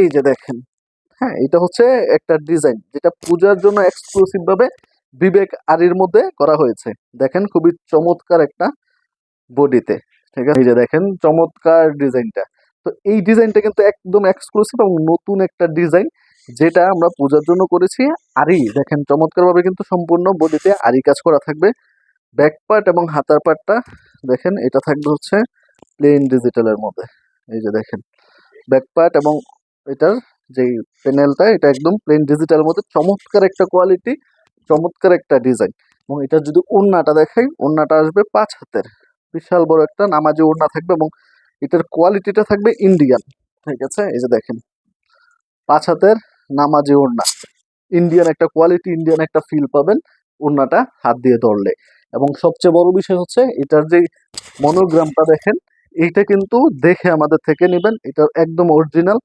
এই যে দেখেন হ্যাঁ এটা হচ্ছে একটা ডিজাইন যেটা পূজার জন্য এক্সক্লুসিভ ভাবে বিবেক আরির মধ্যে করা হয়েছে। দেখেন খুবই চমৎকার একটা বডিতে, ঠিক আছে? এই যে দেখেন চমৎকার ডিজাইনটা। তো এই ডিজাইনটা কিন্তু একদম এক্সক্লুসিভ এবং নতুন একটা ডিজাইন যেটা আমরা পূজার জন্য করেছি আরি। দেখেন চমৎকারভাবে কিন্তু সম্পূর্ণ বডিতে আরি কাজ করা থাকবে। ব্যাক পার্ট এবং হাতার পার্টটা দেখেন, এটা থাকবে হচ্ছে প্লেন ডিজিটালের মধ্যে। এই যে দেখেন, ব্যাক পার্ট এবং এটার যেই প্যানেলটা এটা একদম প্লেন ডিজিটালের মধ্যে চমৎকার একটা কোয়ালিটি চমৎকার একটা ডিজাইন এবং এটা যদি ওড়নাটা দেখাই, ওড়নাটা আসবে পাঁচ হাতের। বিশাল বড় একটা নামাজি ওড়না থাকবে এবং এটার কোয়ালিটিটা থাকবে ইন্ডিয়ান ঠিক আছে? এই যে দেখেন, পাঁচ হাতের নামাজি ওড়না। ইন্ডিয়ান একটা কোয়ালিটি ইন্ডিয়ান একটা ফিল পাবেন ওড়নাটা হাত দিয়ে ধরলে। এবং সবচেয়ে বড় বিষয় হচ্ছে, এটার যে মনোগ্রামটা দেখেন, এইটা কিন্তু দেখে আমাদের থেকে নেবেন। এটা একদম অরিজিনাল